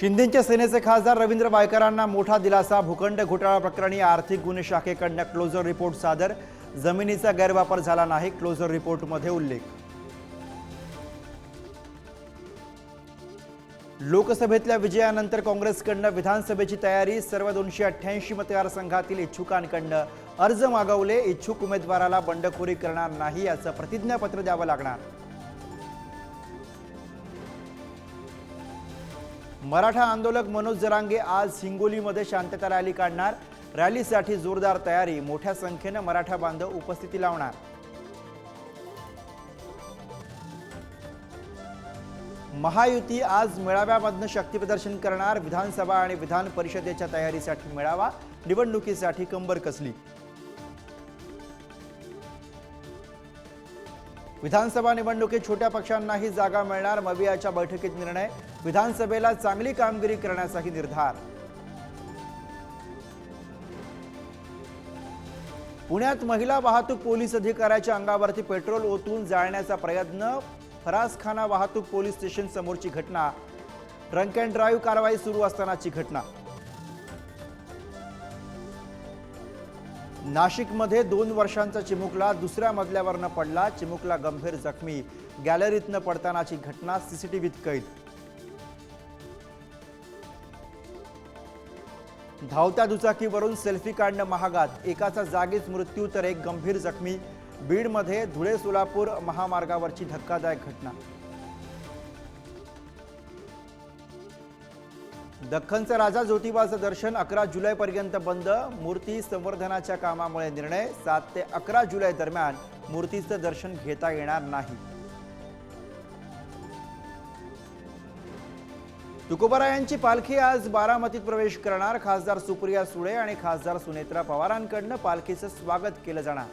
शिंदेच्या सेनेचे खासदार रवींद्र वायकरांना मोठा दिलासा. भूखंड घोटाळा प्रकरणी आर्थिक गुन्हे शाखेकडनं क्लोजर रिपोर्ट सादर. जमिनीचा गैरवापर झाला नाही क्लोजर रिपोर्टमध्ये उल्लेख. लोकसभेतल्या विजयानंतर काँग्रेसकडनं विधानसभेची तयारी सर्व दोनशे अठ्ठ्याऐंशी मतदारसंघातील इच्छुकांकडनं अर्ज मागवले. इच्छुक उमेदवाराला बंडखोरी करणार नाही याचं प्रतिज्ञापत्र द्यावं लागणार. मराठा आंदोलक मनोज जरांगे आज हिंगोलीमध्ये शांतता रॅली काढणार. रॅलीसाठी जोरदार तयारी मोठ्या संख्येनं मराठा बांधव उपस्थिती लावणार. महायुती आज मेळाव्यामधनं शक्तीप्रदर्शन करणार. विधानसभा आणि विधान परिषदेच्या तयारीसाठी मेळावा निवडणुकीसाठी कंबर कसली? विधानसभा निवडणुकीत छोट्या पक्षांनाही जागा मिळणार मवियाच्या बैठकीत निर्णय विधानसभेला चांगली कामगिरी करण्याचाही निर्धार. पुण्यात महिला वाहतूक पोलीस अधिकाऱ्याच्या अंगावरती पेट्रोल ओतून जाळण्याचा प्रयत्न फरासखाना वाहतूक पोलीस स्टेशन समोरची घटना. ड्रंक अँड ड्राईव्ह कारवाई सुरू असतानाची घटना. नाशिकमध्ये दोन वर्षांचा चिमुकला दुसऱ्या मजल्यावरनं पडला. चिमुकला गंभीर जखमी. गॅलरीतनं पडतानाची घटना सीसीटीव्हीत कैद. धावत्या दुचाकीवरून सेल्फी काढणं महागात. एकाचा जागीच मृत्यू तर एक गंभीर जखमी. बीडमध्ये धुळे सोलापूर महामार्गावरची धक्कादायक घटना. दख्खनचा राजा ज्योतिबाचं दर्शन अकरा जुलैपर्यंत बंद. मूर्ती संवर्धनाच्या कामामुळे निर्णय सात ते अकरा जुलै दरम्यान मूर्तीचं दर्शन घेता येणार नाही. तुकोबारायांची पालखी आज बारामतीत प्रवेश करणार. खासदार सुप्रिया सुळे आणि खासदार सुनेत्रा पवारांकडनं पालखीचं स्वागत केलं जाणार.